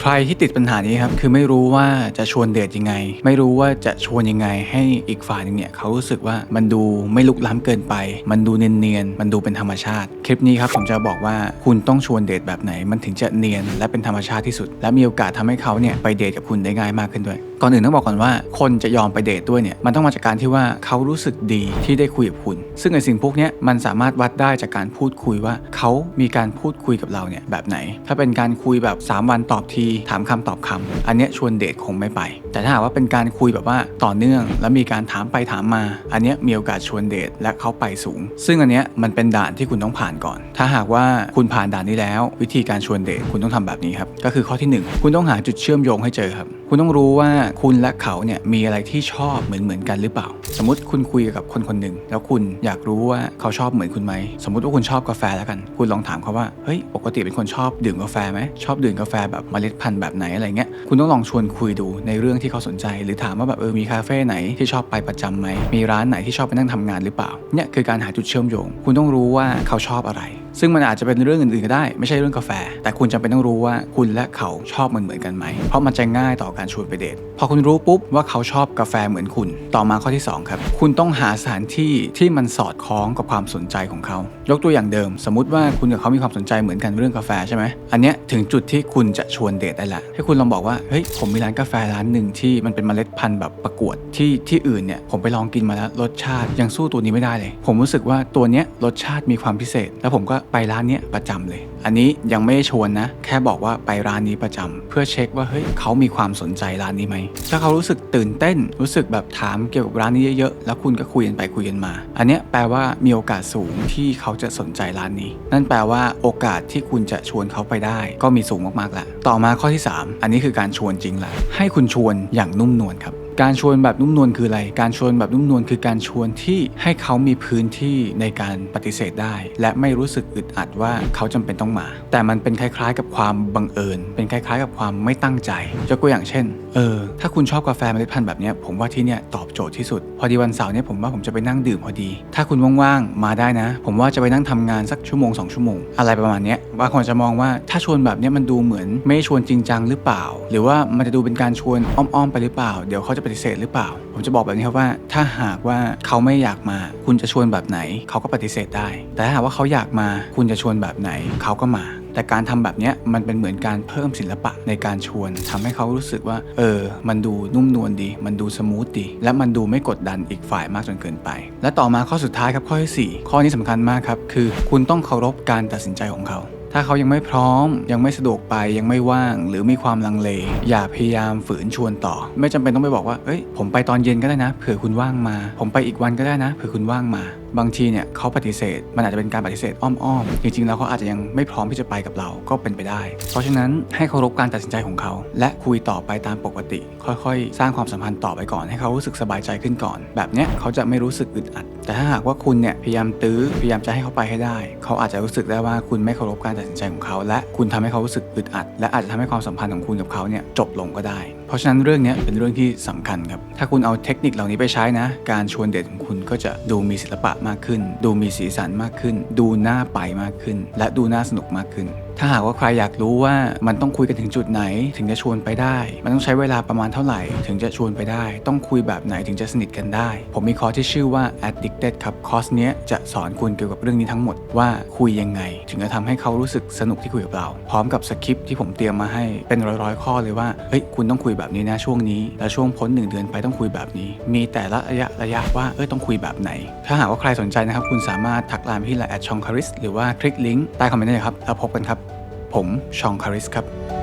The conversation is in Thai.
ใครที่ติดปัญหานี้ครับคือไม่รู้ว่าจะชวนเดทยังไง ไม่รู้ว่าจะชวนยังไง ให้อีกฝ่ายหนึงเนี่ยเขารู้สึกว่ามันดูไม่ลุกล้ำเกินไป มันดูเนียนๆมันดูเป็นธรรมชาติ คลิปนี้ครับผมจะบอกว่าคุณต้องชวนเดทแบบไหน มันถึงจะเนียนและเป็นธรรมชาติที่สุด และมีโอกาสทำให้เขาเนี่ยไปเดทกับคุณได้ง่ายมากขึ้นด้วย ก่อนอื่นต้องบอกก่อนว่าคนจะยอมไปเดทด้วยเนี่ยมันต้องมาจากการที่ว่าเขารู้สึกดีที่ได้คุยกับคุณ ซึ่งไอสิ่งพวกเนี้ยมันสามารถวัดได้จากการพูดคุยว่าเขามีการพูดคุยกับเราเนี่ยแบบไหน ถ้าเป็นการคุยแบบ 3 วันตอบทีถามคำตอบคำอันเนี้ยชวนเดทคงไม่ไป แต่ถ้าหากว่าเป็นการคุยแบบว่าต่อเนื่อง แล้วมีการถามไปถามมา อันเนี้ยมีโอกาสชวนเดทและเขาไปสูง ซึ่งอันเนี้ยมันเป็นด่านที่คุณต้องผ่านก่อน ถ้าหากว่าคุณผ่านด่านนี้แล้ว วิธีการชวนเดทคุณต้องทำแบบนี้ครับก็คือข้อที่หนึ่งคุณต้องหาจุดเชื่อมโยงให้เจอครับ คุณต้องรู้ว่าคุณและเขาเนี่ยมีอะไรที่ชอบเหมือนเหมือนกันหรือเปล่า สมมติคุณคุยกับคนคนหนึ่งแล้วคุณอยากรู้ว่าเขาชอบเหมือนคุณไหมสมมติว่าคุณชอบกาแฟแล้วกัน คุณลองถามเขาว่าเฮ้ยปกติเป็นคนชอบดื่มกาแฟไหมชอบดื่มกาแฟแบบเมล็ดพันธุ์แบบไหนอะไรเงี้ยคุณต้องลองชวนคุยดูในเรื่องที่เขาสนใจ หรือถามว่าแบบเออมีคาเฟ่ไหนที่ชอบไปประจำไหมมีร้านไหนที่ชอบไปนั่งทำงานหรือเปล่าเนี่ยคือการหาจุดเชื่อมโยง คุณต้องรู้ว่าเขาชอบอะไรซึ่งมันอาจจะเป็นเรื่องอื่นๆก็ได้ ไม่ใช่เรื่องกาแฟ แต่คุณจำเป็นต้องรู้ว่าคุณและเขาชอบเหมือนเหมือนๆกันไหม เพราะมันจะง่ายต่อการชวนไปเดทพอคุณรู้ปุ๊บว่าเขาชอบกาแฟเหมือนคุณ ต่อมาข้อที่ 2 ครับ คุณต้องหาสถานที่ที่มันสอดคล้องกับความสนใจของเขา ยกตัวอย่างเดิม สมมติว่าคุณกับเขามีความสนใจเหมือนกันเรื่องกาแฟใช่ไหมอันเนี้ยถึงจุดที่คุณจะชวนเดทได้ละให้คุณลองบอกว่าเฮ้ยผมมีร้านกาแฟร้านหนึ่งที่มันเป็นเมล็ดพันธุ์แบบประกวดที่ที่อื่นเนี่ยผมไปลองกินมาแล้วรสชาติยังสู้ตัวนี้ไม่ได้เลย ผมรู้สึกว่าตัวเนี้ยรสชาติมีความพิเศษ แล้วผมก็ไปร้านเนี้ยประจำเลย อันนี้ยังไม่ได้ชวนนะ แค่บอกว่าไปร้านนี้ประจำเพื่อเช็คว่าเฮ้ยเขามีความสนใจร้านนี้ไหม ถ้าเขารู้สึกตื่นเต้น รู้สึกแบบถามเกี่ยวกับร้านนี้เยอะๆ แล้วคุณก็คุยกันไปคุยกันมา อันเนี้ยแปลว่ามีโอกาสสูงที่เขาจะสนใจร้านนี้ นั่นแปลว่าโอกาสที่คุณจะชวนเขาไปได้ ก็มีสูงมากๆแล้วต่อมาข้อที่ 3 อันนี้คือการชวนจริงแหละให้คุณชวนอย่างนุ่มนวลครับ การชวนแบบนุ่มนวลคืออะไร การชวนแบบนุ่มนวลคือการชวนที่ให้เขามีพื้นที่ในการปฏิเสธได้ และไม่รู้สึกอึดอัดว่าเขาจำเป็นต้องมา แต่มันเป็นคล้ายๆ กับความบังเอิญ เป็นคล้ายๆ กับความไม่ตั้งใจยกตัวอย่างเช่น เออ ถ้าคุณชอบกาแฟเมล็ดพันธุ์แบบนี้ผมว่าที่เนี่ยตอบโจทย์ที่สุด พอดีวันเสาร์เนี่ยผมว่าผมจะไปนั่งดื่มพอดี ถ้าคุณว่างๆมาได้นะ ผมว่าจะไปนั่งทำงานสักชั่วโมงสองชั่วโมงอะไรประมาณเนี้ยบางคนจะมองว่าถ้าชวนแบบเนี้ยมันดูเหมือนไม่ชวนจริงจังหรือเปล่า หรือว่ามันจะดูเป็นการชวนอ้อมๆไปหรือเปล่า เดี๋ยวเขาจะปฏิเสธหรือเปล่า ผมจะบอกแบบนี้ครับว่า ถ้าหากว่าเขาไม่อยากมา คุณจะชวนแบบไหน เขาก็ปฏิเสธได้ แต่ถ้าหากว่าเขาอยากมา คุณจะชวนแบบไหน เขาก็มา แต่การทำแบบนี้มันเป็นเหมือนการเพิ่มศิลปะในการชวนทำให้เขารู้สึกว่า เออ มันดูนุ่มนวลดี มันดูสมูทดี และมันดูไม่กดดันอีกฝ่ายมากจนเกินไป และต่อมาข้อสุดท้ายครับข้อที่สี่ข้อนี้สำคัญมากครับคือ คุณต้องเคารพการตัดสินใจของเขา ถ้าเขายังไม่พร้อม ยังไม่สะดวกไปยังไม่ว่าง หรือมีความลังเล อย่าพยายามฝืนชวนต่อ ไม่จำเป็นต้องไปบอกว่าเอ้ยผมไปตอนเย็นก็ได้นะ เผื่อคุณว่างมา ผมไปอีกวันก็ได้นะเผื่อคุณว่างมา บางทีเนี่ยเขาปฏิเสธ มันอาจจะเป็นการปฏิเสธอ้อมๆจริงๆแล้วเขาอาจจะยังไม่พร้อมที่จะไปกับเราก็เป็นไปได้ เพราะฉะนั้นให้เคารพการตัดสินใจของเขา และคุยต่อไปตามปกติ ค่อยๆ สร้างความสัมพันธ์ต่อไปก่อนให้เขารู้สึกสบายใจขึ้นก่อน แบบเนี้ยเขาจะไม่รู้สึกอึดอัด แต่ถ้าหากว่าคุณเนี่ยพยายามตื้อพยายามจะให้เขาไปให้ได้ เขาอาจจะรู้สึกได้ว่าคุณไม่เคารพการตัดสินใจของเขา และคุณทำให้เขารู้สึกอึดอัด และอาจจะทำให้ความสัมพันธ์ของคุณกับเขาเนี่ยจบลงก็ได้ เพราะฉะนั้นเรื่องนี้เป็นเรื่องที่สำคัญครับถ้าคุณเอาเทคนิคเหล่านี้ไปใช้นะ การชวนเดทของคุณก็จะดูมีศิลปะมากขึ้น ดูมีสีสันมากขึ้น ดูน่าไปมากขึ้น และดูน่าสนุกมากขึ้น ถ้าหากว่าใครอยากรู้ว่ามันต้องคุยกันถึงจุดไหน ถึงจะชวนไปได้ มันต้องใช้เวลาประมาณเท่าไหร่ ถึงจะชวนไปได้ ต้องคุยแบบไหนถึงจะสนิทกันได้ ผมมีคอร์สที่ชื่อว่า addicted ครับคอร์สเนี้ยจะสอนคุณเกี่ยวกับเรื่องนี้ทั้งหมดว่าคุยยังไง ถึงจะทำให้เขารู้สึกสนุกที่คุยกับเรา พร้อมกับสคริปที่ผมเตรียมมาให้เป็นร้อยๆข้อเลยว่าเฮ้ยคุณต้องคุยแบบนี้นะช่วงนี้แล้วช่วงพ้นหนึ่งเดือนไปต้องคุยแบบนี้ มีแต่ละระยะระยะว่าเอ้ยต้องคุยแบบไหน ถ้าหากว่าใครสนใจนะครับคุณสามารถทักไลน์ไปที่ไลน์แอดชองคาริสหรือว่าคลิกลิงก์ใต้คอมเมนต์ได้เลยครับแล้วพบกันครับ ผมชองคาริสครับ